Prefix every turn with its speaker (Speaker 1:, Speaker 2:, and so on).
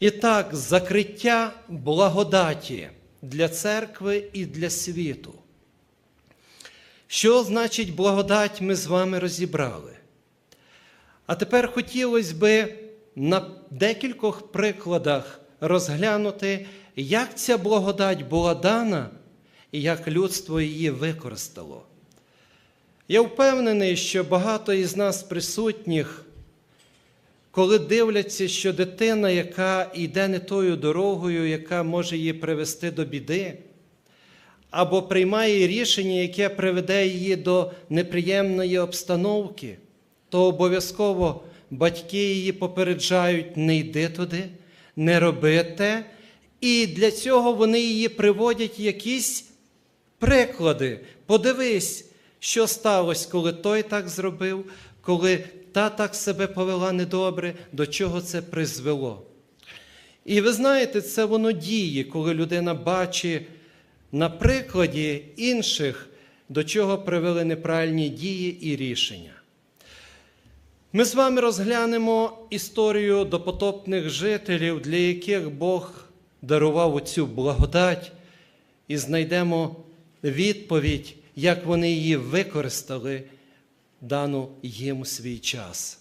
Speaker 1: І так, закриття благодаті для церкви і для світу. Що значить благодать, ми з вами розібрали. А тепер хотілося би на декількох прикладах розглянути, як ця благодать була дана і як людство її використало. Я впевнений, що багато із нас присутніх, коли дивляться, що дитина, яка йде не тою дорогою, яка може її привести до біди, або приймає рішення, яке приведе її до неприємної обстановки, то обов'язково батьки її попереджають: не йди туди, не роби те. І для цього вони її приводять якісь приклади. Подивись, що сталося, коли той так зробив, коли та так себе повела недобре, до чого це призвело. І ви знаєте, це воно діє, коли людина бачить на прикладі інших, до чого привели неправильні дії і рішення. Ми з вами розглянемо історію допотопних жителів, для яких Бог дарував оцю благодать, і знайдемо відповідь, як вони її використали дану їм свій час.